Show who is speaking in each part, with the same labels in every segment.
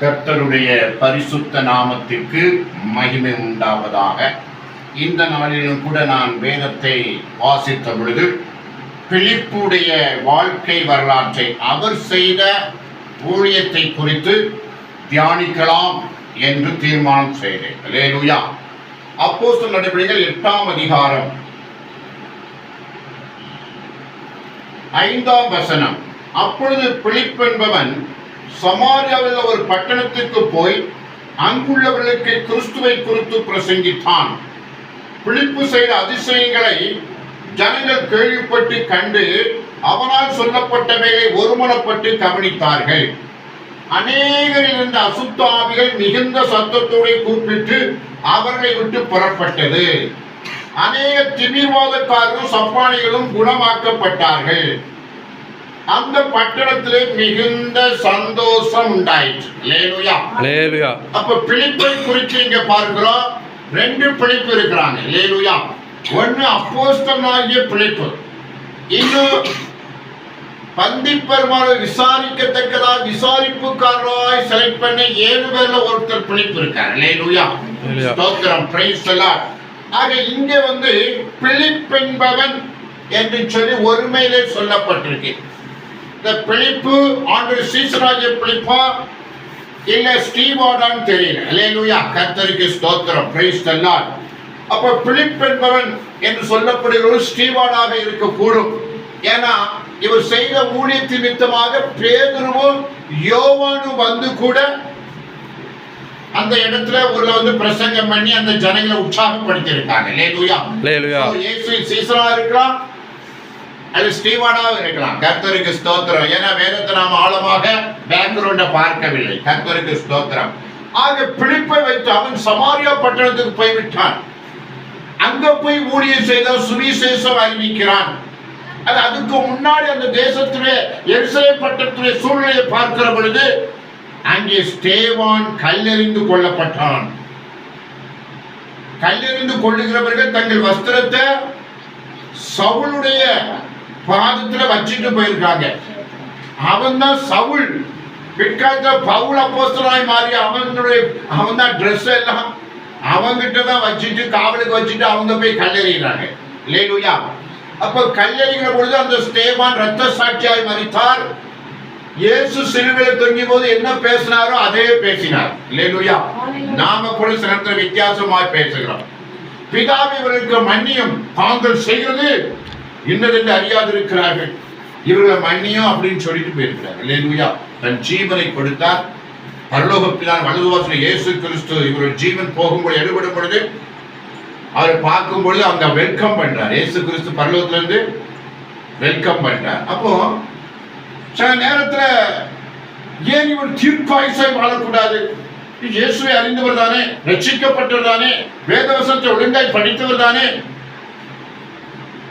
Speaker 1: கர்த்தருடைய பரிசுத்த நாமத்திற்கு மகிமை உண்டாவதாக இந்த நாளிலும் கூட நான் வேதத்தை வாசித்த பொழுது பிலிப்புடைய வாழ்க்கை வரலாற்றை அவர் செய்த ஊழியத்தை குறித்து தியானிக்கலாம் என்று தீர்மானம் செய்தேன் லேலுயா அப்போஸ்தல் நடைபடிகள் எட்டாம் அதிகாரம் ஐந்தாம் வசனம் அப்பொழுது பிழிப்பென்பவன் என்பவன் சமாரியாவில் ஒரு பட்டணத்துக்கு போய் அங்குள்ளவர்களுக்கு கிறிஸ்துவை குறித்து பிரசங்கித்தான் பிழிப்பு செய்த அதிசயங்களை ஜனங்கள் கேள்விப்பட்டு கண்டு அவனால் சொல்லப்பட்டவைகளை ஒருமனப்பட்டு கவனித்தார்கள் அநேகரில் இருந்த அசுத்தாவிகள் மிகுந்த சத்தத்தோடு கூப்பிட்டு அவர்களை விட்டு புறப்பட்டது அநேக திமிர்வாதக்காரரும் சப்பானிகளும் குணமாக்கப்பட்டார்கள் அந்த பட்டணத்திலே மிகுந்த சந்தோஷம் உண்டாயிற்று அப்ப பிழைப்பை குறித்து இங்க பார்க்கிறோம் ரெண்டு பிழைப்பு இருக்கிறாங்க லேலுயா ஒன்னு அப்போஸ்தமாகிய பிழைப்பு இன்னும் பந்திப்பெருமான விசாரிக்கத்தக்கதா விசாரிப்புக்காரராய் செலக்ட் பண்ண ஏழு பேர்ல ஒருத்தர் பிழைப்பு இருக்காரு லேலுயா ஸ்தோத்திரம் பிரைஸ் எல்லாம் ஆக இங்க வந்து பிழைப்பென்பவன் என்று சொல்லி ஒருமையிலே சொல்லப்பட்டிருக்கு இந்த பிழைப்பு ஆண்டு சீசராஜ பிழைப்பா இல்லை ஸ்டீவாடான்னு தெரியல அலேலூயா கத்தரிக்கு ஸ்தோத்திரம் பிரைஸ் தன்னால் அப்போ பிலிப் என்பவன் என்று சொல்லப்படுகிற ஸ்டீவாடாக இருக்கக்கூடும் ஏன்னா இவர் செய்த ஊழியத்தின் நிமித்தமாக பேதுருவும் யோவானும் வந்து கூட அந்த இடத்துல ஒரு வந்து பிரசங்கம் பண்ணி அந்த ஜனங்களை உற்சாகப்படுத்தி இருக்காங்க லேலுயா லேலுயா இயேசு சீசரா இருக்கலாம் அது ஸ்டீவானாவும் இருக்கலாம் கர்த்தருக்கு ஸ்தோத்திரம் ஏன்னா வேதத்தை நாம் ஆழமாக பேக்ரவுண்ட பார்க்கவில்லை கர்த்தருக்கு ஸ்தோத்திரம் ஆக பிடிப்பை வைத்து அவன் சமாரியா பட்டணத்துக்கு போய்விட்டான் அங்க போய் ஊழியர் செய்த சுவிசேஷம் அறிவிக்கிறான் அது அதுக்கு முன்னாடி அந்த தேசத்திலே எரிசலை பட்டத்துடைய சூழ்நிலையை பார்க்கிற பொழுது அங்கே ஸ்டேவான் கல்லெறிந்து கொள்ளப்பட்டான் கல்லெறிந்து கொள்ளுகிறவர்கள் தங்கள் வஸ்திரத்தை சவுளுடைய பாதத்தில் வச்சுட்டு போயிருக்காங்க அவன் தான் சவுள் பிற்காலத்துல பவுல் அப்போஸ்தலாய் மாறி அவனுடைய அவன் தான் ட்ரெஸ் எல்லாம் அவங்கிட்ட தான் வச்சுட்டு காவலுக்கு வச்சுட்டு அவங்க போய் கல்லெறிகிறாங்க இல்லையா அப்போ கல்லறிங்கிற பொழுது அந்த ஸ்டேவான் ரத்த சாட்சியாய் மறித்தார் இயேசு சிலுவையில் தொங்கி போது என்ன பேசினாரோ அதே பேசினார் இல்லையா நாம கூட சில வித்தியாசமாய் பேசுகிறோம் பிதாவை மன்னியம் தாங்கள் செய்கிறது இன்னதென்று அறியாதிருக்கிறார்கள் இவர்களை மன்னியும் அப்படின்னு சொல்லிட்டு போயிருக்கிறார் இல்லையா தன் ஜீவனை கொடுத்தார் பரலோகப்பிலான் வலதுவாசல இயேசு கிறிஸ்து இவருடைய ஜீவன் போகும்போது எடுபடும் பொழுது அவரை பார்க்கும் பொழுது அவங்க வெல்கம் பண்றார் இயேசு கிறிஸ்து பரலோகத்திலிருந்து வெல்கம் பண்றார் அப்போ சில நேரத்துல ஏன் இவர் தீர்ப்பாயுசாய் வாழக்கூடாது இயேசுவை அறிந்தவர் தானே ரட்சிக்கப்பட்டவர் தானே வேதவசத்தை ஒழுங்காய் படித்தவர் தானே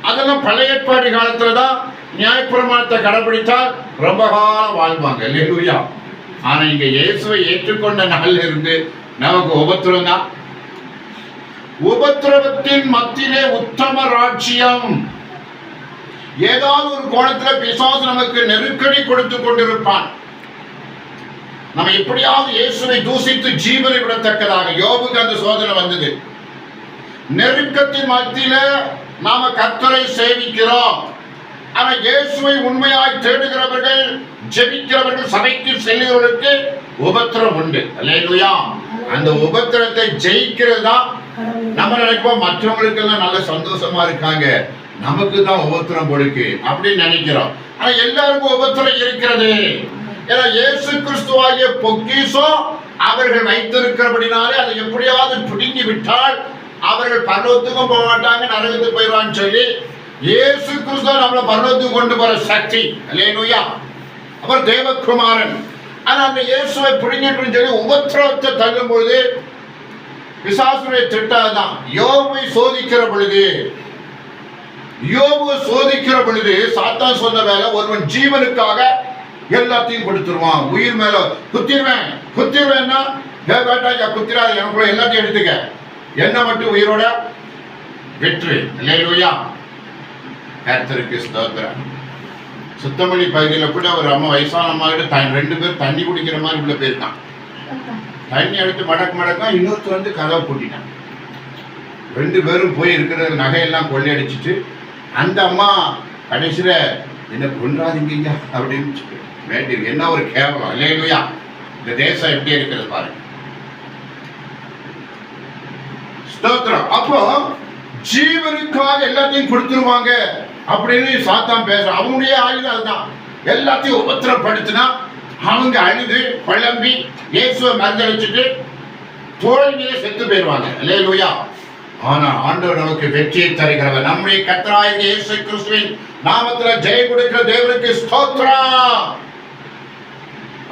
Speaker 1: அதெல்லாம் பழைய ஏற்பாடு காலத்துல தான் நியாயப்பிரமாணத்தை கடைபிடிச்சா ரொம்ப காலம் வாழ்வாங்க இல்லையா ஆனா இங்க இயேசுவை ஏற்றுக்கொண்ட நாள்ல இருந்து நமக்கு உபத்திரம் தான் உபத்திரவத்தின் மத்தியிலே உத்தம ராட்சியம் ஏதாவது ஒரு கோணத்துல பிசாசு நமக்கு நெருக்கடி கொடுத்து கொண்டிருப்பான் நம்ம எப்படியாவது இயேசுவை தூசித்து ஜீவனை விடத்தக்கதாக யோபுக்கு அந்த சோதனை வந்தது நெருக்கத்தின் மத்தியில நாம கர்த்தரை சேவிக்கிறோம் ஆனா இயேசுவை உண்மையாய் தேடுகிறவர்கள் ஜெபிக்கிறவர்கள் சபைக்கு செல்லுகிறவர்களுக்கு உபத்திரம் உண்டு அந்த உபத்திரத்தை ஜெயிக்கிறது தான் நம்ம நினைப்போம் மற்றவங்களுக்கு எல்லாம் நல்ல சந்தோஷமா இருக்காங்க நமக்கு தான் உபத்திரம் கொடுக்கு அப்படின்னு நினைக்கிறோம் ஆனா எல்லாருக்கும் உபத்திரம் இருக்கிறது ஏன்னா இயேசு கிறிஸ்துவாகிய பொக்கிசம் அவர்கள் வைத்திருக்கிறபடினாலே அதை எப்படியாவது பிடுங்கி விட்டால் அவர்கள் பர்லோத்துக்கும் போக மாட்டாங்க நரகத்துக்கு போயிடுவான்னு சொல்லி இயேசு கிறிஸ்து நம்மளை பரலோகத்துக்கு கொண்டு போற சக்தி அல்லேனுயா அவர் தேவகுமாரன் ஆனால் அந்த இயேசுவை பிடிங்கிட்டு சொல்லி உபத்திரவத்தை தள்ளும் பொழுது விசாசுடைய திட்டம் தான் யோபை சோதிக்கிற பொழுது யோபு சோதிக்கிற பொழுது சாத்தான் சொன்ன வேலை ஒருவன் ஜீவனுக்காக எல்லாத்தையும் கொடுத்துருவான் உயிர் மேல குத்திடுவேன் குத்திடுவேன்னா குத்திராது எனக்குள்ள எல்லாத்தையும் எடுத்துக்க என்ன மட்டும் உயிரோட வெற்றி இல்லையா கர்த்தருக்கு ஸ்தோத்திரம் சுத்தமணி பகுதியில் கூட ஒரு அம்மா வயசான அம்மா கிட்ட தன் ரெண்டு பேரும் தண்ணி குடிக்கிற மாதிரி உள்ள போயிருக்கான் தண்ணி எடுத்து மடக்கு மடக்க இன்னொருத்தர் வந்து கதவை கூட்டினான் ரெண்டு பேரும் போய் இருக்கிற நகையெல்லாம் கொள்ளையடிச்சிட்டு அந்த அம்மா கடைசியில் என்ன கொண்டாதீங்க அப்படின்னு சொல்லி என்ன ஒரு கேவலம் இல்லையா இந்த தேசம் எப்படி இருக்கிறது பாருங்க ஸ்தோத்திரம் அப்போ ஜீவனுக்காக எல்லாத்தையும் கொடுத்துருவாங்க அப்படின்னு சாத்தான் பேச அவனுடைய ஆயுதம் அதுதான் எல்லாத்தையும் உபத்திரப்படுத்தினா அவங்க அழுது குழம்பி இயேசுவை மறந்து வச்சுட்டு தோல்வியை செத்து போயிடுவாங்க இல்லையே லூயா ஆனா ஆண்டவர் நமக்கு வெற்றியை தருகிறவர் நம்முடைய கத்தராய இயேசு கிறிஸ்துவின் நாமத்துல ஜெய கொடுக்கிற தேவனுக்கு ஸ்தோத்ரா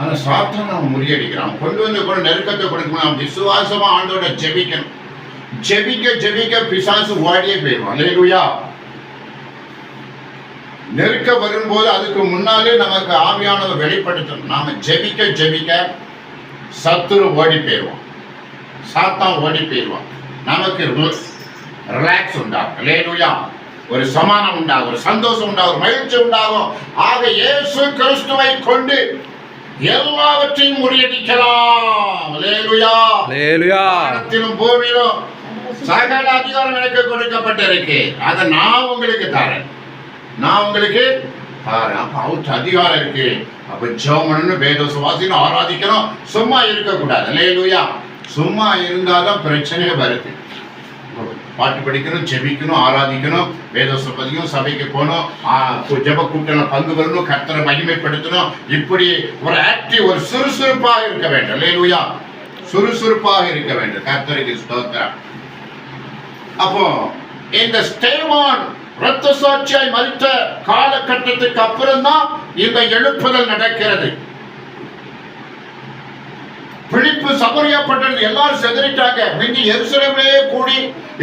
Speaker 1: ஆனா சாத்தான் நம்ம முறியடிக்கிறான் கொண்டு வந்து கொண்டு நெருக்கத்தை கொடுக்கணும் விசுவாசமா ஆண்டோட ஜெபிக்கணும் ஜெபிக்க ஜெபிக்க பிசாசு ஓடியே போயிடும் அலையிலுயா நெருக்க வரும்போது அதுக்கு முன்னாலே நமக்கு ஆவியானதை வெளிப்படுத்தணும் நாம ஜெபிக்க ஜெபிக்க சத்துரு ஓடி போயிடுவோம் சாத்தான் ஓடி போயிடுவோம் நமக்கு ரிலாக்ஸ் உண்டாகும் இல்லையா ஒரு சமானம் உண்டாகும் ஒரு சந்தோஷம் உண்டாகும் ஒரு மகிழ்ச்சி உண்டாகும் ஆக இயேசு கிறிஸ்துவை கொண்டு எல்லாவற்றையும் முறியடிக்கலாம் பூமியிலும் சகல அதிகாரம் எனக்கு கொடுக்கப்பட்டிருக்கு அதை நான் உங்களுக்கு தரேன் நான் உங்களுக்கு தரேன் அப்ப அவருக்கு அதிகாரம் இருக்கு அப்ப ஜோமனு வேத சுவாசின்னு ஆராதிக்கணும் சும்மா இருக்கக்கூடாது இல்லையா சும்மா இருந்தாலும் பிரச்சனையே வருது பாட்டு படிக்கணும் ஜெபிக்கணும் ஆராதிக்கணும் வேத சுபதியும் சபைக்கு போகணும் ஜெப கூட்டத்தில் பங்கு வரணும் கர்த்தரை மகிமைப்படுத்தணும் இப்படி ஒரு ஆக்டிவ் ஒரு சுறுசுறுப்பாக இருக்க வேண்டும் இல்லையா சுறுசுறுப்பாக இருக்க வேண்டும் கர்த்தருக்கு ஸ்தோத்திரம் அப்போ இந்த ஸ்டேவான் ரத்த சாட்சியாய் மறித்த காலகட்டத்துக்கு அப்புறம் தான் இந்த எழுப்புதல் நடக்கிறது பிழிப்பு சமரியப்பட்டது எல்லாரும் செதறிட்டாங்க மிஞ்சி எருசலேமே கூடி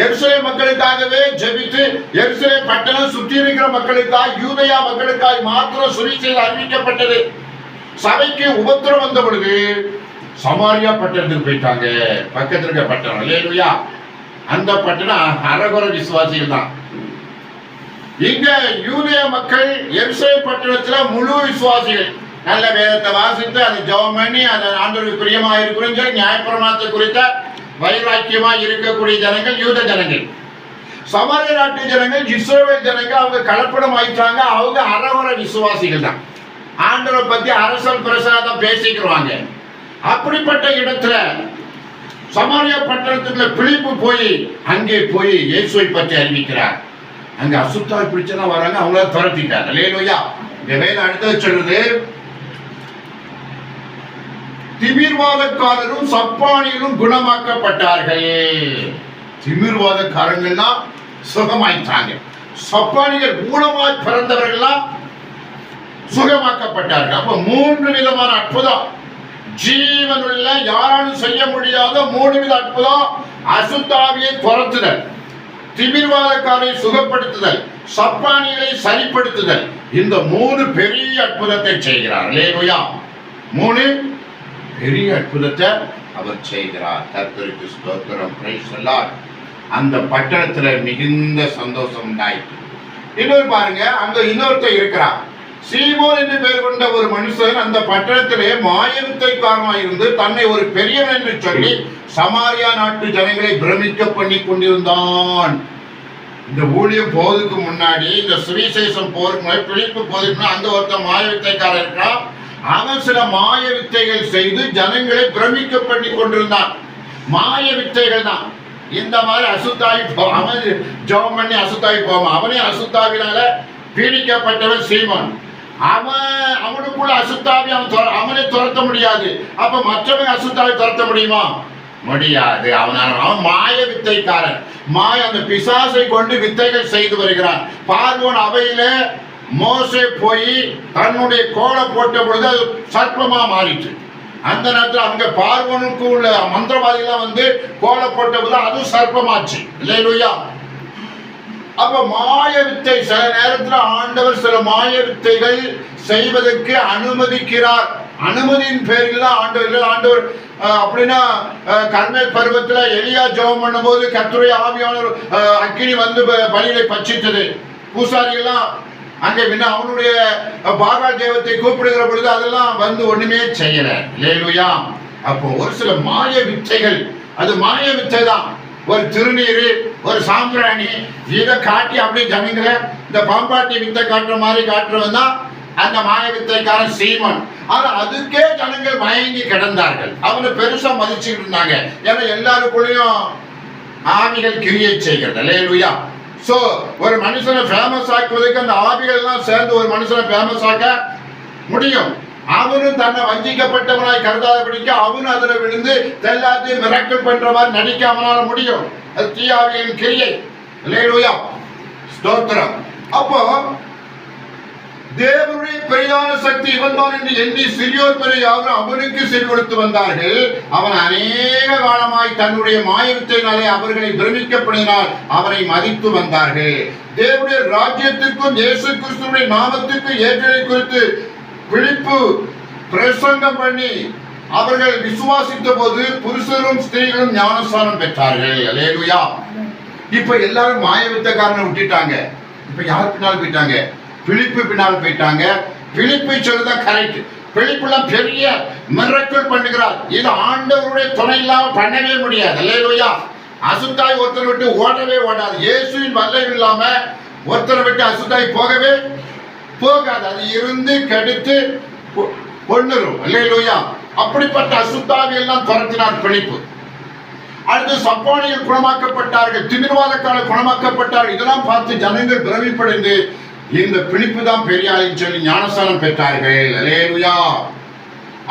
Speaker 1: எருசலே மக்களுக்காகவே ஜெபித்து எருசலே பட்டணம் சுற்றி இருக்கிற மக்களுக்காய் யூதயா மக்களுக்காய் மாத்திரம் சுரிசையில் அறிவிக்கப்பட்டது சபைக்கு உபத்திரம் வந்த பொழுது சமாரியா பட்டணத்துக்கு போயிட்டாங்க பக்கத்துல இருக்க பட்டணம் இல்லையா அந்த பட்டணம் அரகுர விசுவாசிகள் தான் இங்க யூதிய மக்கள் எருசை பட்டணத்துல முழு விசுவாசிகள் நல்ல வேதத்தை வாசித்து அதை ஜபம் பண்ணி அந்த ஆண்டோருக்கு பிரியமா இருக்கணும் சொல்லி நியாயப்பிரமாணத்தை குறித்த வைராக்கியமா இருக்கக்கூடிய ஜனங்கள் யூத ஜனங்கள் சமரிய நாட்டு ஜனங்கள் இஸ்ரோவேல் ஜனங்கள் அவங்க கலப்படம் ஆயிட்டாங்க அவங்க அறவர விசுவாசிகள் தான் ஆண்டரை பத்தி அரசன் பிரசாதம் பேசிக்கிறாங்க அப்படிப்பட்ட இடத்துல சமாரிய பட்டணத்துக்குள்ள பிழைப்பு போய் அங்கே போய் இயேசுவை பற்றி அறிவிக்கிறார் அங்க அசுத்தாய் பிடிச்சதா வராங்க அவங்கள துரத்திட்டாங்க இல்லையா இந்த வேலை அடுத்தது சொல்றது திமிர்வாதக்காரரும் சப்பானியிலும் குணமாக்கப்பட்டார்கள் திமிர்வாதக்காரங்கன்னா சுகமாயிட்டாங்க சப்பானிகள் ஊனமாய் பிறந்தவர்கள்லாம் சுகமாக்கப்பட்டார்கள் அப்ப மூன்று விதமான அற்புதம் ஜீவனுள்ள யாராலும் செய்ய முடியாத மூணு வித அற்புதம் அசுத்தாவியை துரத்துதல் திமிர்வாதக்காரை சுகப்படுத்துதல் சப்பானிகளை சரிப்படுத்துதல் இந்த மூணு பெரிய அற்புதத்தை செய்கிறார் லேலுயா மூணு பெரிய அற்புதத்தை அவர் செய்கிறார் கர்த்தருக்கு ஸ்தோத்திரம் பிரைஸ் சொல்லார் அந்த பட்டணத்துல மிகுந்த சந்தோஷம் உண்டாயிற்று இன்னொரு பாருங்க அங்க இன்னொருத்தர் இருக்கிறான் சீமோன் என்று பெயர் கொண்ட ஒரு மனுஷன் அந்த பட்டணத்திலே மாயவித்தைக்காரனாக இருந்து தன்னை ஒரு பெரியவன் என்று சொல்லி சமாரியா நாட்டு ஜனங்களை பிரமிக்க பண்ணி கொண்டிருந்தான் இந்த ஊழியம் போதுக்கு முன்னாடி இந்த சுவிசேஷம் போருக்கு பிழைப்பு போதுக்கு அந்த ஒருத்த மாய வித்தைக்காரன் அவன் சில மாய வித்தைகள் செய்து ஜனங்களை பிரமிக்க பண்ணி கொண்டிருந்தான் மாய வித்தைகள் தான் இந்த மாதிரி அசுத்தாவி போ அவன் ஜெபம் பண்ணி அசுத்தாவி போவான் அவனே அசுத்தாவினால பீடிக்கப்பட்டவன் சீமான் அவன் அவனுக்குள்ள அசுத்தாவை அவன் அவனை துரத்த முடியாது அப்ப மற்றவன் அசுத்தாவை துரத்த முடியுமா முடியாது அவனான அவன் மாய வித்தைக்காரன் மாய அந்த பிசாசை கொண்டு வித்தைகள் செய்து வருகிறான் பார்வோன் அவையில மோசை போய் தன்னுடைய கோலை போட்ட பொழுது அது சர்ப்பமா மாறிட்டு அந்த நேரத்தில் அவங்க பார்வனுக்கு உள்ள மந்திரவாதிகளாம் வந்து கோலை போட்ட பொழுது அதுவும் சர்ப்பமாச்சு இல்லையா அப்ப மாய வித்தை சில நேரத்தில் ஆண்டவர் சில மாய வித்தைகள் செய்வதற்கு அனுமதிக்கிறார் அனுமதியின் பேரில் தான் ஆண்டவர் ஆண்டவர் அப்படின்னா பருவத்துல பருவத்தில் எலியா ஜெபம் பண்ணும்போது கத்துரை ஆவியான அக்கினி வந்து பலியிலை பச்சித்தது பூசாரிகள்லாம் அங்கே பின்ன அவனுடைய பாரா தேவத்தை கூப்பிடுகிற பொழுது அதெல்லாம் வந்து ஒண்ணுமே செய்யல லேலுயா அப்போ ஒரு சில மாய வித்தைகள் அது மாய வித்தை தான் ஒரு திருநீர் ஒரு சாம்பிராணி இதை காட்டி அப்படியே ஜமீன்களை இந்த பாம்பாட்டி வித்தை காட்டுற மாதிரி காட்டுறவன் தான் அந்த மாய வித்தைக்காரன் சீமன் ஆனா அதுக்கே ஜனங்கள் மயங்கி கிடந்தார்கள் அவனை பெருசா மதிச்சுட்டு இருந்தாங்க ஏன்னா எல்லாருக்குள்ளயும் ஆவிகள் கிரியை செய்கிறது லேலுயா ஸோ ஒரு மனுஷனை ஃபேமஸ் ஆக்குவதற்கு அந்த ஆவிகள்லாம் சேர்ந்து ஒரு மனுஷனை ஃபேமஸ் ஆக்க முடியும் அவனும் தன்னை வஞ்சிக்கப்பட்டவனாய் கருதாதபடிக்க அவனும் அதுல விழுந்து எல்லாத்தையும் மிரக்கல் பண்றவர் நடிக்க அவனால முடியும் அது தீயாவியின் கிரியை ஸ்தோத்திரம் அப்போ தேவனுடைய பிரதான சக்தி இவன் என்று எண்ணி சிறியோர் பெரிய யாரும் அவனுக்கு செல் கொடுத்து வந்தார்கள் அவன் அநேக காலமாய் தன்னுடைய மாயத்தினாலே அவர்களை பிரமிக்கப்படினால் அவனை மதித்து வந்தார்கள் தேவனுடைய ராஜ்யத்திற்கும் இயேசு கிறிஸ்துடைய நாமத்திற்கும் ஏற்றலை குறித்து விழிப்பு பிரசங்கம் பண்ணி அவர்கள் விசுவாசித்த போது புருஷரும் ஸ்திரீகளும் ஞானஸ்தானம் பெற்றார்கள் அலேலுயா இப்ப எல்லாரும் மாயவித்தக்காரனை வித்தக்காரனை விட்டுட்டாங்க இப்ப யார் பின்னால் போயிட்டாங்க பிழிப்பு பின்னால் போயிட்டாங்க பிழிப்பு சொல்லுதான் கரெக்ட் பிழிப்புலாம் பெரிய மிரக்கல் பண்ணுகிறார் இது ஆண்டவருடைய துணை இல்லாம பண்ணவே முடியாது அலேலுயா அசுத்தாய் ஒருத்தர் விட்டு ஓடவே ஓடாது இயேசுவின் வல்லம் இல்லாம ஒருத்தரை விட்டு அசுத்தாய் போகவே போகாது அது இருந்து கெடுத்து கொண்டுரும் இல்லையா அப்படிப்பட்ட அசுத்தாவி எல்லாம் துரத்தினார் பிழைப்பு அடுத்து சப்பானியில் குணமாக்கப்பட்டார்கள் திமிர்வாதக்கால குணமாக்கப்பட்டார்கள் இதெல்லாம் பார்த்து ஜனங்கள் பிரமிப்படைந்து இந்த பிணிப்பு தான் பெரிய சொல்லி ஞானசானம் பெற்றார்கள் அலேலுயா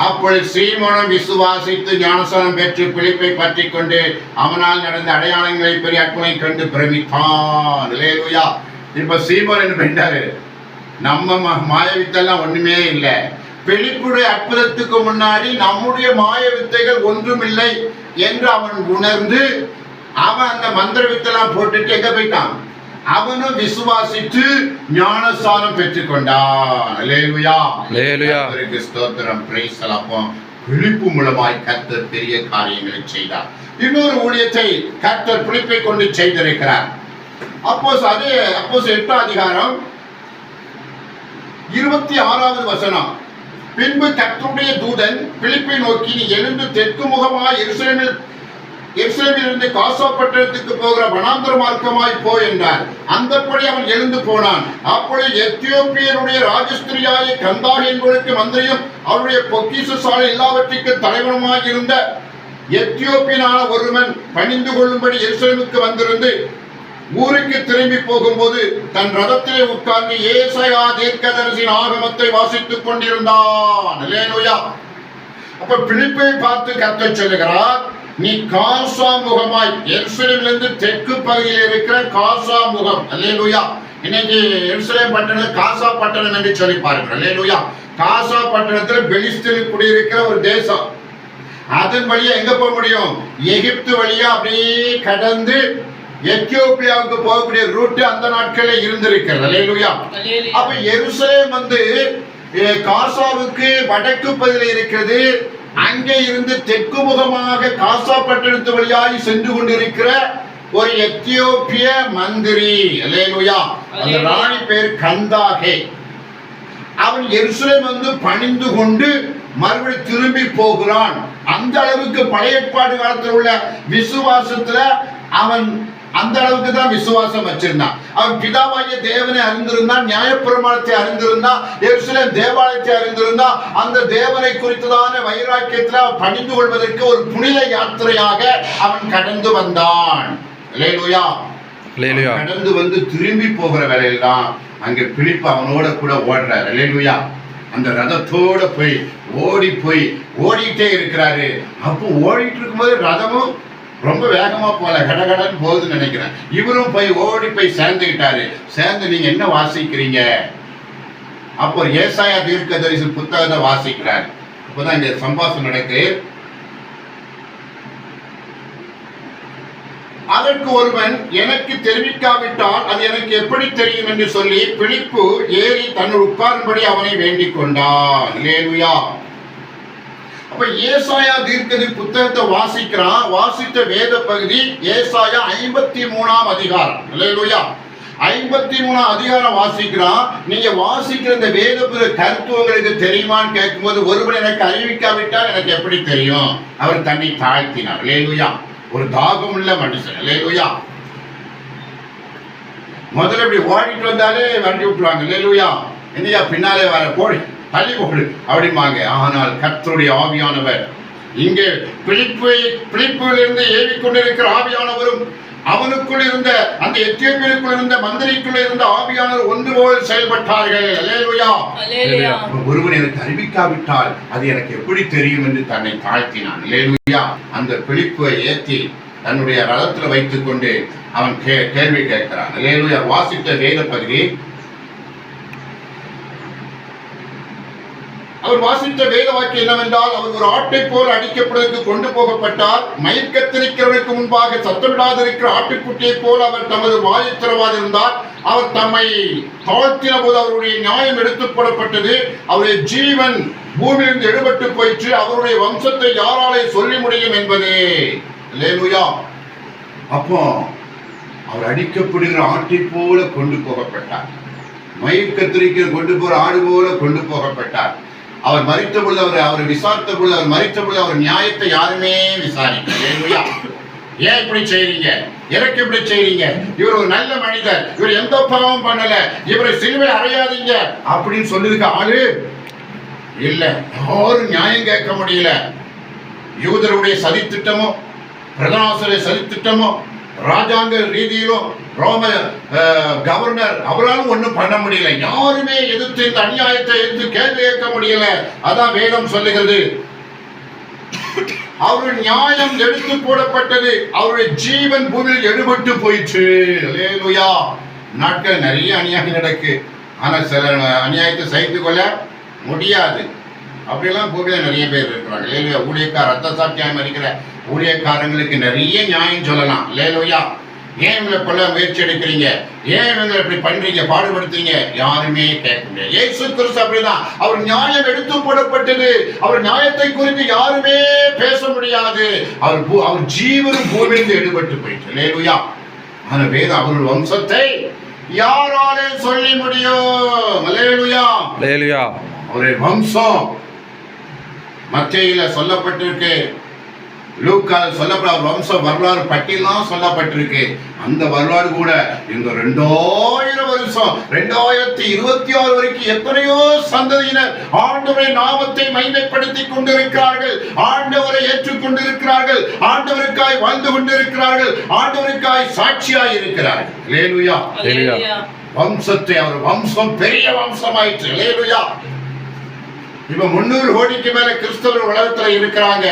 Speaker 1: அப்பொழுது சீமோனும் விசுவாசித்து ஞானசானம் பெற்று பிழைப்பை பற்றி கொண்டு அவனால் நடந்த அடையாளங்களை பெரிய அற்புதம் கண்டு பிரமித்தான் இப்ப சீமோன் என்று பண்ணிட்டாரு நம்ம மாய வித்தெல்லாம் ஒன்றுமே இல்லை வெளிப்புற அற்புதத்துக்கு முன்னாடி நம்முடைய மாய வித்தைகள் ஒன்றுமில்லை என்று அவன் உணர்ந்து அவன் அந்த மந்திர வித்தெல்லாம் போட்டுட்டு எங்க போயிட்டான் அவனும் விசுவாசித்து ஞானஸ்தானம் பெற்றுக் கொண்டான் பிரைஸ் விழிப்பு மூலமாய் கர்த்தர் பெரிய காரியங்களை செய்தார் இன்னொரு ஊழியத்தை கர்த்தர் குளிப்பை கொண்டு செய்திருக்கிறார் அப்போ அதே அப்போ எட்டாம் அதிகாரம் இருபத்தி ஆறாவது வசனம் பின்பு கற்றுடைய தூதன் பிலிப்பை நோக்கி எழுந்து தெற்கு முகமாய் எருசலேமில் எருசலேமிலிருந்து காசோ பட்டணத்துக்கு போகிற வனாந்தர மார்க்கமாய் போ என்றார் அந்தப்படி அவன் எழுந்து போனான் அப்பொழுது எத்தியோப்பியனுடைய ராஜஸ்திரியாய கந்தாக என்பவருக்கு மந்திரியும் அவருடைய பொக்கிச சாலை எல்லாவற்றிற்கு தலைவனமாக இருந்த எத்தியோப்பியனான ஒருவன் பணிந்து கொள்ளும்படி எருசலேமுக்கு வந்திருந்து ஊருக்கு திரும்பி போகும்போது தன் ரதத்திலே உட்கார்ந்து ஏசையா தீர்க்கதரிசின் ஆகமத்தை வாசித்துக் கொண்டிருந்தான் அப்ப பிழிப்பை பார்த்து கத்த சொல்லுகிறார் நீ காசா முகமாய் எருசலேமிலிருந்து தெற்கு பகுதியில் இருக்கிற காசா முகம் அல்லேலுயா இன்னைக்கு எருசலேம் பட்டணம் காசா பட்டணம் என்று சொல்லி பாருங்க அல்லேலுயா காசா பட்டணத்தில் பெலிஸ்தில் குடியிருக்கிற ஒரு தேசம் அதன் வழியா எங்க போக முடியும் எகிப்து வழியா அப்படியே கடந்து எத்தியோப்பியாவுக்கு போகக்கூடிய ரூட் அந்த நாட்களே இருந்திருக்கிறது அலையலுயா அப்ப எருசலேம் வந்து காசாவுக்கு வடக்கு பகுதியில் இருக்கிறது அங்கே இருந்து தெற்கு முகமாக காசா பட்டணத்து வழியாய் சென்று கொண்டிருக்கிற ஒரு எத்தியோப்பிய மந்திரி அலேலுயா அந்த ராணி பேர் கந்தாகே அவன் எருசலேம் வந்து பணிந்து கொண்டு மறுபடியும் திரும்பி போகிறான் அந்த அளவுக்கு பழைய காலத்தில் உள்ள விசுவாசத்துல அவன் அந்த அளவுக்கு தான் விசுவாசம் வச்சிருந்தான் அவன் பிதாவாகிய தேவனை அறிந்திருந்தான் நியாயப்பிரமாணத்தை அறிந்திருந்தான் எருசலேம் தேவாலயத்தை அறிந்திருந்தான் அந்த தேவனை குறித்ததான வைராக்கியத்தில் அவன் பணிந்து கொள்வதற்கு ஒரு புனித யாத்திரையாக அவன் கடந்து வந்தான் கடந்து வந்து திரும்பி போகிற வேலையெல்லாம் அங்க பிடிப்பு அவனோட கூட ஓடுறாரு இல்லையா அந்த ரதத்தோட போய் ஓடி போய் ஓடிட்டே இருக்கிறாரு அப்போ ஓடிட்டு இருக்கும்போது ரதமும் ரொம்ப வேகமாக போல கடகடன் போகுதுன்னு நினைக்கிறேன் இவரும் போய் ஓடி போய் சேர்ந்துகிட்டாரு சேர்ந்து நீங்கள் என்ன வாசிக்கிறீங்க அப்போ ஏசாய தீர்க்க தரிசு புத்தகத்தை வாசிக்கிறார் அப்பதான் இங்கே சம்பாஷம் நடக்கு அதற்கு ஒருவன் எனக்கு தெரிவிக்காவிட்டால் அது எனக்கு எப்படி தெரியும் என்று சொல்லி பிழிப்பு ஏறி தன்னுள் உட்காரும்படி அவனை வேண்டிக் கொண்டான் அப்ப ஏசாயா தீர்க்கதி புத்தகத்தை வாசிக்கிறான் வாசித்த வேத பகுதி ஏசாயா ஐம்பத்தி மூணாம் அதிகாரம் இல்லையா ஐம்பத்தி மூணாம் அதிகாரம் வாசிக்கிறான் நீங்க வாசிக்கிற இந்த வேத புற தத்துவங்களுக்கு தெரியுமான்னு கேட்கும்போது ஒருவர் எனக்கு அறிவிக்காவிட்டால் எனக்கு எப்படி தெரியும் அவர் தன்னை தாழ்த்தினார் இல்லையா ஒரு தாகம் உள்ள மனுஷன் இல்லையா முதல்ல இப்படி ஓடிட்டு வந்தாலே வண்டி விட்டுருவாங்க இல்லையா இந்தியா பின்னாலே வர கோழி தள்ளிபோடு அப்படிமாங்க ஆனால் கத்தருடைய ஆவியானவர் இங்கே பிழிப்பு பிழிப்புகளிலிருந்து ஏவி கொண்டிருக்கிற ஆவியானவரும் அவனுக்குள் இருந்த அந்த எத்தியோப்பியனுக்குள் இருந்த மந்திரிக்குள் இருந்த ஆவியானவர் ஒன்று போல் செயல்பட்டார்கள் ஒருவன் எனக்கு அறிவிக்காவிட்டால் அது எனக்கு எப்படி தெரியும் என்று தன்னை தாழ்த்தினான் இலேலுயா அந்த பிழிப்பை ஏற்றி தன்னுடைய வைத்துக் கொண்டு அவன் கே கேள்வி கேட்கிறான் வாசித்த வேத பகுதி அவர் வாசித்த வேத வாக்கு என்னவென்றால் அவர் ஒரு ஆட்டை போல் அடிக்கப்படுவதற்கு கொண்டு போகப்பட்டார் மயக்கத்திருக்கிறவருக்கு முன்பாக சத்தமிடாதிருக்கிற ஆட்டுக்குட்டியை போல் அவர் தமது வாயை திறவாதிருந்தார் அவர் தம்மை தாழ்த்தின போது அவருடைய நியாயம் எடுத்துப்படப்பட்டது அவருடைய ஜீவன் பூமியிலிருந்து எடுபட்டு போயிற்று அவருடைய வம்சத்தை யாராலே சொல்லி முடியும் என்பதே அப்போ அவர் அடிக்கப்படுகிற ஆட்டை போல கொண்டு போகப்பட்டார் கத்திரிக்க கொண்டு போற ஆடு போல கொண்டு போகப்பட்டார் அவர் மறித்த பொழுது அவர் அவரை விசாரித்த பொழுது அவர் மறித்த பொழுது அவர் நியாயத்தை யாருமே விசாரிக்கலையா ஏன் இப்படி செய்றீங்க எனக்கு இப்படி செய்றீங்க இவர் ஒரு நல்ல மனிதர் இவர் எந்த பாவம் பண்ணல இவரை சிலுவை அறையாதீங்க அப்படின்னு சொல்லியிருக்க ஆளு இல்ல யாரும் நியாயம் கேட்க முடியல யூதருடைய சதித்திட்டமோ பிரதனாசுடைய சதித்திட்டமோ ராஜாங்க ரீதியிலும் ரோம கவர்னர் அவராலும் ஒன்றும் பண்ண முடியல யாருமே எதிர்த்து இந்த அநியாயத்தை எதிர்த்து கேள்வி கேட்க முடியல அதான் வேதம் சொல்லுகிறது அவரு நியாயம் எடுத்து போடப்பட்டது அவருடைய ஜீவன் பூமியில் எடுபட்டு போயிற்று நாட்கள் நிறைய அநியாயம் நடக்கு ஆனால் சில அநியாயத்தை சைத்து கொள்ள முடியாது அப்படிலாம் பூமியில நிறைய பேர் இருக்கிறாங்க லேலுயா ஊழியக்கார் ரத்த சாட்சியாக இருக்கிற ஊழியக்காரங்களுக்கு நிறைய நியாயம் சொல்லலாம் லேலோயா ஏன் இவங்களை கொல்ல முயற்சி எடுக்கிறீங்க ஏன் இவங்களை இப்படி பண்றீங்க பாடுபடுத்துறீங்க யாருமே கேட்கல ஏசு கிறிஸ்து அப்படிதான் அவர் நியாயம் எடுத்து போடப்பட்டது அவர் நியாயத்தை குறித்து யாருமே பேச முடியாது அவர் அவர் ஜீவனும் பூமியிலிருந்து எடுபட்டு போயிட்டு லேலுயா ஆனா வேறு அவர்கள் வம்சத்தை யாராலே சொல்லி முடியும் லேலுயா லேலுயா அவருடைய வம்சம் மத்தியில சொல்லப்பட்டிருக்கு லூக்கால் சொல்லப்பட வம்ச வரலாறு பட்டியலாம் சொல்லப்பட்டிருக்கு அந்த வரலாறு கூட இந்த ரெண்டாயிரம் வருஷம் ரெண்டாயிரத்தி இருபத்தி ஆறு வரைக்கும் எத்தனையோ சந்ததியினர் ஆண்டவரை நாமத்தை மைமைப்படுத்தி கொண்டிருக்கிறார்கள் ஆண்டவரை ஏற்றுக்கொண்டிருக்கிறார்கள் ஆண்டவருக்காய் வாழ்ந்து கொண்டிருக்கிறார்கள் ஆண்டவருக்காய் சாட்சியாய் இருக்கிறார்கள்
Speaker 2: லேலுயா
Speaker 1: வம்சத்தை அவர் வம்சம் பெரிய வம்சமாயிற்று லேலுயா இப்ப முன்னூறு கோடிக்கு மேல கிறிஸ்தவர்கள் உலகத்துல இருக்கிறாங்க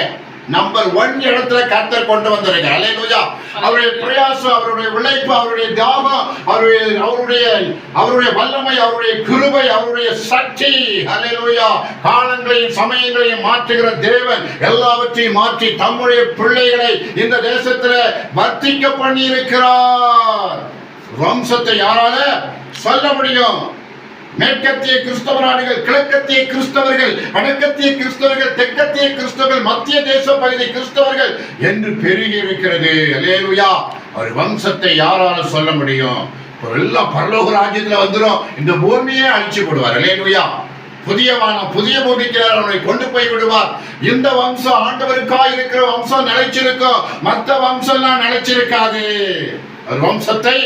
Speaker 1: நம்பர் ஒன் இடத்துல கர்த்தர் கொண்டு வந்திருக்கிறார் அலையா அவருடைய பிரயாசம் அவருடைய உழைப்பு அவருடைய தியாகம் அவருடைய அவருடைய அவருடைய வல்லமை அவருடைய கிருபை அவருடைய சக்தி அலையா காலங்களையும் சமயங்களையும் மாற்றுகிற தேவன் எல்லாவற்றையும் மாற்றி தம்முடைய பிள்ளைகளை இந்த தேசத்துல வர்த்திக்க பண்ணியிருக்கிறார் வம்சத்தை யாரால சொல்ல முடியும் மேற்கத்திய கிறிஸ்தவ நாடுகள் கிழக்கத்திய கிறிஸ்தவர்கள் வடக்கத்திய கிறிஸ்தவர்கள் தெற்கத்திய கிறிஸ்தவர்கள் மத்திய தேச பகுதி கிறிஸ்தவர்கள் என்று பெருகி இருக்கிறது அலேலுயா ஒரு வம்சத்தை யாராலும் சொல்ல முடியும் எல்லாம் பரலோக ராஜ்யத்துல வந்துடும் இந்த பூமியே அழிச்சு போடுவார் அலேலுயா புதியவான புதிய பூமிக்கு அவனை கொண்டு போய் விடுவார் இந்த வம்சம் ஆண்டவருக்கா இருக்கிற வம்சம் நினைச்சிருக்கும் மற்ற வம்சம் நினைச்சிருக்காது ஒரு வம்சத்தை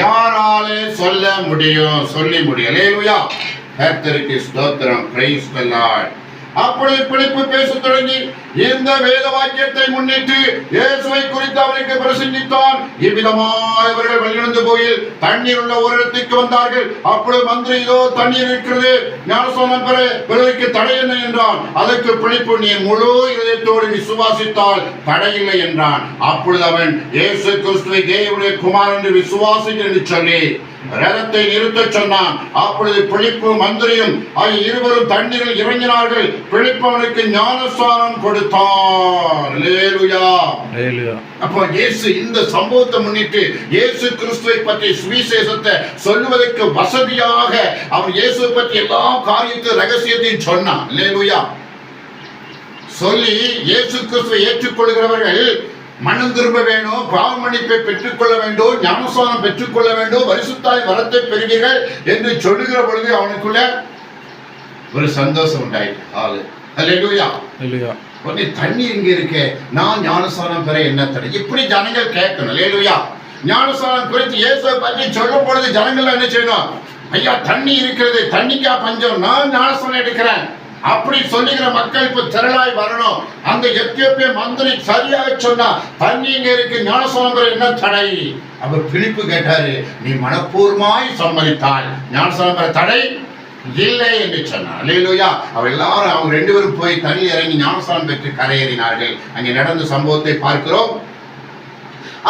Speaker 1: யாராலே சொல்ல முடியும் சொல்லி முடியும் கர்த்தருக்கு ஸ்தோத்திரம் பிரைஸ் அப்பொழுது பிழைப்பு பேசத் தொடங்கி இந்த வேத வாக்கியத்தை முன்னிட்டு இயேசுவை குறித்து அவருக்கு பிரசங்கித்தான் இவ்விதமாக இவர்கள் வழிநடந்து கோயில் தண்ணீர் உள்ள ஒரு இடத்துக்கு வந்தார்கள் அப்பொழுது மந்திரி இதோ தண்ணீர் இருக்கிறது ஞானசோமன் பெற பிறருக்கு தடை என்ன என்றான் அதற்கு பிழைப்பு நீ முழு இதயத்தோடு விசுவாசித்தால் தடையில்லை என்றான் அப்பொழுது அவன் இயேசு கிறிஸ்துவை தேவனுடைய குமார் என்று விசுவாசிக்கிறேன் சொல்லி ரதத்தை நிறுத்தச் சொன்னான் அப்பொழுது பிழிப்பு மந்திரியும் ஆகிய இருவரும் தண்ணீரில் இறங்கினார்கள் பிழிப்பவனுக்கு ஞானஸ்தானம் கொடுத்தான் அப்போ இயேசு இந்த சம்பவத்தை முன்னிட்டு இயேசு கிறிஸ்துவை பற்றி சுவிசேஷத்தை சொல்லுவதற்கு வசதியாக அவர் இயேசு பற்றி எல்லா காரியத்தையும் ரகசியத்தையும் சொன்னான் லேலுயா சொல்லி இயேசு கிறிஸ்துவை ஏற்றுக்கொள்கிறவர்கள் மனம் திரும்ப வேணும் பெற்றுக் பெற்றுக்கொள்ள வேண்டும் ஞானஸ்தானம் பெற்றுக்கொள்ள வேண்டும் வரிசுத்தாய் வரத்தை பெறுவீர்கள் என்று சொல்லுகிற பொழுது அவனுக்குள்ள ஒரு சந்தோஷம் உண்டாயிட்டு ஆளு அல்லையா இல்லையா தண்ணி இங்க இருக்கு நான் ஞானஸ்தானம் பெற என்ன தடை இப்படி ஜனங்கள் கேட்கணும் லேலுயா ஞானஸ்தானம் குறித்து இயேசுவை பற்றி சொல்லும் பொழுது ஜனங்கள் என்ன செய்யணும் ஐயா தண்ணி இருக்கிறது தண்ணிக்கா பஞ்சம் நான் ஞானஸ்தானம் எடுக்கிறேன் அப்படி சொல்லுகிற மக்கள் இப்ப திரளாய் வரணும் அந்த எத்தியோப்பிய மந்திரி சரியாக சொன்னா தண்ணி இங்க இருக்கு ஞானசுவாமிகிற என்ன தடை அவர் பிழிப்பு கேட்டாரு நீ மனப்பூர்வமாய் சம்மதித்தாள் ஞானசுவாமிகிற தடை இல்லை என்று சொன்னார் அல்லையிலூயா அவர் எல்லாரும் அவங்க ரெண்டு பேரும் போய் தண்ணி இறங்கி ஞானஸ்தானம் பெற்று கரையேறினார்கள் அங்கே நடந்த சம்பவத்தை பார்க்கிறோம்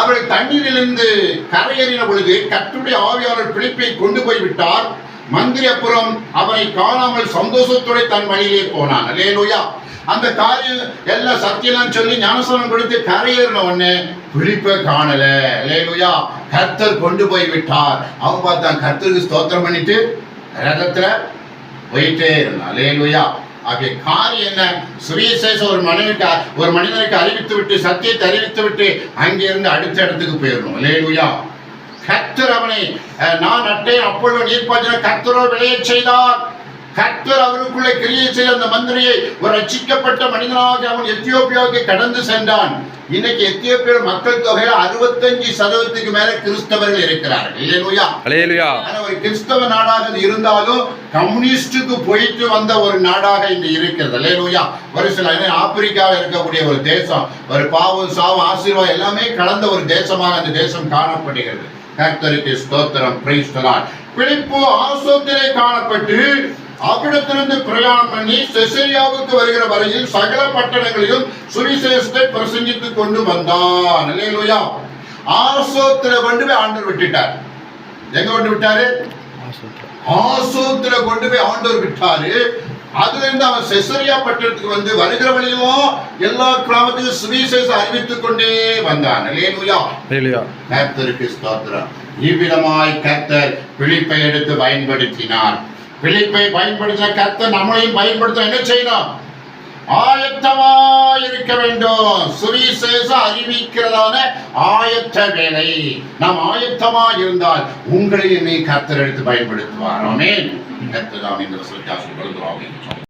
Speaker 1: அவர்கள் தண்ணீரிலிருந்து கரையேறின பொழுது கற்றுடைய ஆவியாளர் பிழைப்பை கொண்டு போய் விட்டார் மந்திரபுரம் அவனை காணாமல் சந்தோஷத்துடன் தன் வழியிலே போனான் லோயா அந்த காரில் எல்லாம் சத்தியெல்லாம் சொல்லி ஞானசனம் கொடுத்து கரையேறின உடனே விழிப்பை காணல லேலுயா கர்த்தர் கொண்டு போய் விட்டார் அவன் பார்த்தா கர்த்தருக்கு ஸ்தோத்திரம் பண்ணிட்டு ரதத்துல போயிட்டே இருந்தான் லோயா ஆகிய காரியம் என்ன சுவிசேஷ ஒரு மனிதனுக்கு ஒரு மனிதனுக்கு அறிவித்து விட்டு சத்தியத்தை அறிவித்து விட்டு அங்கிருந்து அடுத்த இடத்துக்கு போயிடணும் லேலுயா கத்தர் அவனை நான் அட்டை அப்பொழுது நீர் பாய்ச்சின கத்தரோ விளையச் செய்தார் கத்தர் அவருக்குள்ளே கிரியை செய்த அந்த மந்திரியை ஒரு ரட்சிக்கப்பட்ட மனிதனாக அவன் எத்தியோப்பியாவுக்கு கடந்து சென்றான் இன்னைக்கு எத்தியோப்பியா மக்கள் தொகையில அறுபத்தஞ்சு சதவீதத்துக்கு மேல கிறிஸ்தவர்கள் இருக்கிறார்கள் ஒரு கிறிஸ்தவ நாடாக இருந்தாலும் கம்யூனிஸ்டுக்கு போயிட்டு வந்த ஒரு நாடாக இங்க இருக்கிறது இல்லையா ஒரு சில ஆப்பிரிக்காவில் இருக்கக்கூடிய ஒரு தேசம் ஒரு பாவம் சாவம் ஆசீர்வாதம் எல்லாமே கலந்த ஒரு தேசமாக அந்த தேசம் காணப்படுகிறது கர்த்தருக்கு ஸ்தோத்திரம் பிரைஸ் பிலிப்பு ஆசோத்திரை காணப்பட்டு அவ்விடத்திலிருந்து பிரயாணம் பண்ணி செசரியாவுக்கு வருகிற வரையில் சகல பட்டணங்களையும் சுவிசேஷத்தை பிரசங்கித்துக் கொண்டு வந்தான் இல்லையா ஆசோத்திர கொண்டு போய் ஆண்டவர் விட்டுட்டார் எங்க கொண்டு விட்டாரு ஆசோத்திர கொண்டு போய் ஆண்டவர் விட்டாரு அதுல இருந்து அவன் செசரியா பட்டணத்துக்கு வந்து வருகிற வழியிலும் எல்லா கிராமத்துக்கும் சுவிசேஷம் அறிவித்துக் கொண்டே வந்தான் கர்த்தருக்கு ஸ்தோத்திரம் இவ்விதமாய் கர்த்தர் பிழிப்பை எடுத்து பயன்படுத்தினார் பிழிப்பை பயன்படுத்த கர்த்தர் நம்மளையும் பயன்படுத்த என்ன செய்யணும் ஆயத்தமா இருக்க வேண்டும் சுவிசேஷம் அறிவிக்கிறதான ஆயத்த வேலை நாம் ஆயத்தமா இருந்தால் உங்களையுமே கர்த்தர் எடுத்து பயன்படுத்துவாரோமே at the Rameendra Sarkar Super Drawing.